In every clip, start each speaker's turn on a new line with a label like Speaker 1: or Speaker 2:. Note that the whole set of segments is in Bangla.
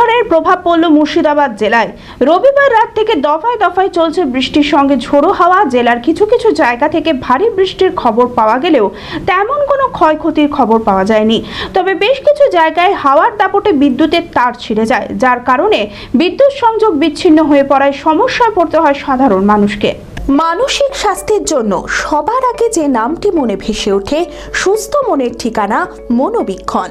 Speaker 1: ঘূর্ণিঝড়ের প্রভাব পড়ল মুর্শিদাবাদ জেলায়। রবিবার রাত থেকে দফায় দফায় চলছে বৃষ্টির সঙ্গে ঝোড়ো হাওয়া। জেলার কিছু কিছু জায়গা থেকে ভারী বৃষ্টির খবর পাওয়া গেলেও তেমন কোনো ক্ষয়ক্ষতির খবর পাওয়া যায়নি। তবে বেশ কিছু জায়গায় হাওয়ার দাপটে বিদ্যুতের তার ছিঁড়ে যায়, যার কারণে বিদ্যুৎ সংযোগ বিচ্ছিন্ন হয়ে পড়ায় সমস্যায় পড়তে হয় সাধারণ মানুষকে।
Speaker 2: মানসিক স্বাস্থ্যের জন্য সবার আগে যে নামটি মনে ভেসে ওঠে, সুস্থ মনের ঠিকানা মনোবীক্ষণ।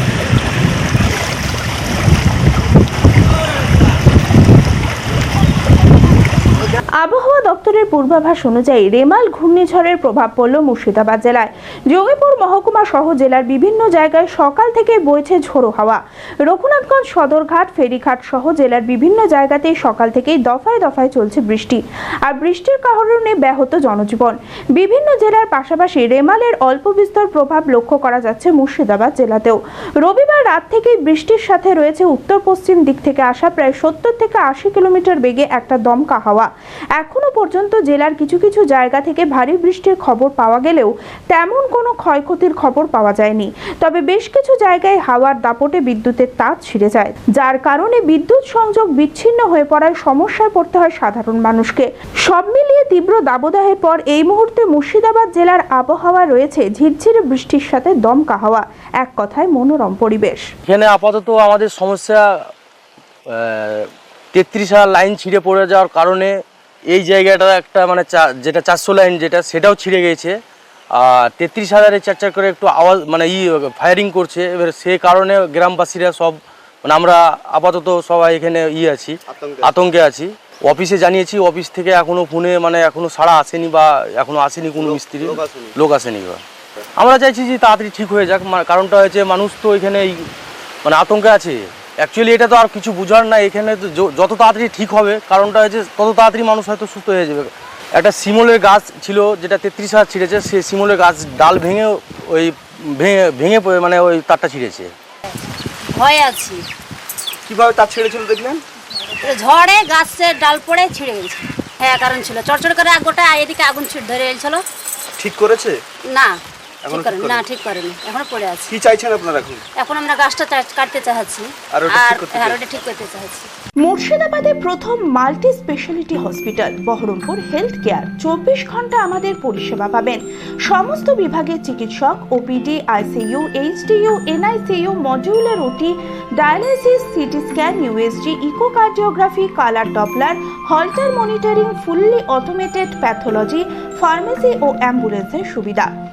Speaker 1: আবহাওয়া দপ্তরের পূর্বাভাস অনুযায়ী রেমাল ঘূর্ণিঝড়ের প্রভাব পড়ল মুর্শিদাবাদ জেলায়। জঙ্গিপুর মহকুমা সহ জেলার বিভিন্ন জায়গায় সকাল থেকে বইছে ঝোড়ো হাওয়া। রঘুনাথগঞ্জ সদরঘাট, ফেরিঘাট সহ জেলার বিভিন্ন জায়গাতেই সকাল থেকেই দফায় দফায় চলছে বৃষ্টি। আর বৃষ্টির কারণে ব্যাহত জনজীবন। বিভিন্ন জেলার পাশাপাশি রেমালের অল্প বিস্তর প্রভাব লক্ষ্য করা যাচ্ছে মুর্শিদাবাদ জেলাতেও। রবিবার রাত থেকেই বৃষ্টির সাথে রয়েছে উত্তর পশ্চিম দিক থেকে আসা প্রায় সত্তর থেকে আশি কিলোমিটার বেগে একটা দমকা হাওয়া। এখনও পর্যন্ত জেলার কিছু কিছু জায়গা থেকে ভারী বৃষ্টির খবর পাওয়া গেলেও তেমন কোনো ক্ষয়ক্ষতির খবর পাওয়া যায়নি। তবে বেশ কিছু জায়গায় হাওয়ার দাপটে বিদ্যুতের তার ছিঁড়ে যায়। যার কারণে বিদ্যুৎ সংযোগ বিচ্ছিন্ন হয়ে পড়ায় সমস্যায় পড়তে হয় সাধারণ মানুষকে। সব মিলিয়ে তীব্র দাবদাহের পর এই মুহূর্তে মুর্শিদাবাদ জেলার আবহাওয়া রয়েছে ঝিরঝিরে বৃষ্টির সাথে দমকা হাওয়া। এক কথায় মনোরম পরিবেশ।
Speaker 3: এখানে আপাতত আমাদের সমস্যা তেত্রিশ হাজার লাইন ছিঁড়ে পড়ে যাওয়ার কারণে এই জায়গাটা একটা মানে চা- যেটা চারশো লাইন যেটা সেটাও ছিঁড়ে গেছে। আর তেত্রিশ হাজারে চার চার করে একটু আওয়াজ মানে ই ফায়ারিং করছে। এবার সে কারণে গ্রামবাসীরা সব মানে আমরা আপাতত সবাই এখানে ই আছি আতঙ্কে আছি। অফিসে জানিয়েছি অফিস থেকে এখনও ফোনে মানে এখনও সাড়া আসেনি বা এখনও আসেনি কোনো মিস্ত্রি। লোক আসেনি বা। আমরা চাইছি যে তাড়াতাড়ি ঠিক হয়ে যাক মা- কারণটা হয়েছে মানুষ তো এখানে এই মানে আতঙ্কে আছে। অ্যাকচুয়ালি এটা তো আর কিছু বোঝার না এখানে তো যত তাড়াতাড়ি ঠিক হবে কারণটা হয়েছে তত তাড়াতাড়ি মানুষ হয়তো সুস্থ হয়ে যাবে। একটা শিমলের গাছ ছিল যেটা তেত্রিশ হাজার ছিঁড়েছে সেই শিমলের গাছ ডাল ভেঙে ওই ভেঙে ভেঙে পড়ে মানে ওই তারটা ছিঁড়েছে।
Speaker 4: ভয়ে আছি।
Speaker 5: কীভাবে তার ছেড়েছিল দেখলেন?
Speaker 4: ঝড়ে গাছের ডাল পড়ে ছিঁড়ে গেছে। হ্যাঁ কারণ ছিল। চড়চড় করে এক গোটা এদিকে আগুন ছিট ধরে এলছিল
Speaker 5: ঠিক করেছে?
Speaker 4: না। ঠিক করেনি। না ঠিক করেনি। এখনও পড়ে আছে।
Speaker 5: কি চাইছেন আপনারা এখন?
Speaker 4: এখন আমরা গাছটা কাটতে চাচ্ছি
Speaker 5: আর
Speaker 4: আর হ্যাঁ? ওটা ঠিক করতে চাচ্ছি
Speaker 1: মুর্শিদাবাদে প্রথম multi speciality hospital Baharampur health care চব্বিশ ঘণ্টা আমাদের পরিষেবা পাবেন। সমস্ত বিভাগের চিকিৎসক OPD ICU HDU NICU modular OT dialysis CT scan USG echocardiography colour Doppler Holter monitoring fully automated pathology pharmacy ও অ্যাম্বুলেন্সের সুবিধা।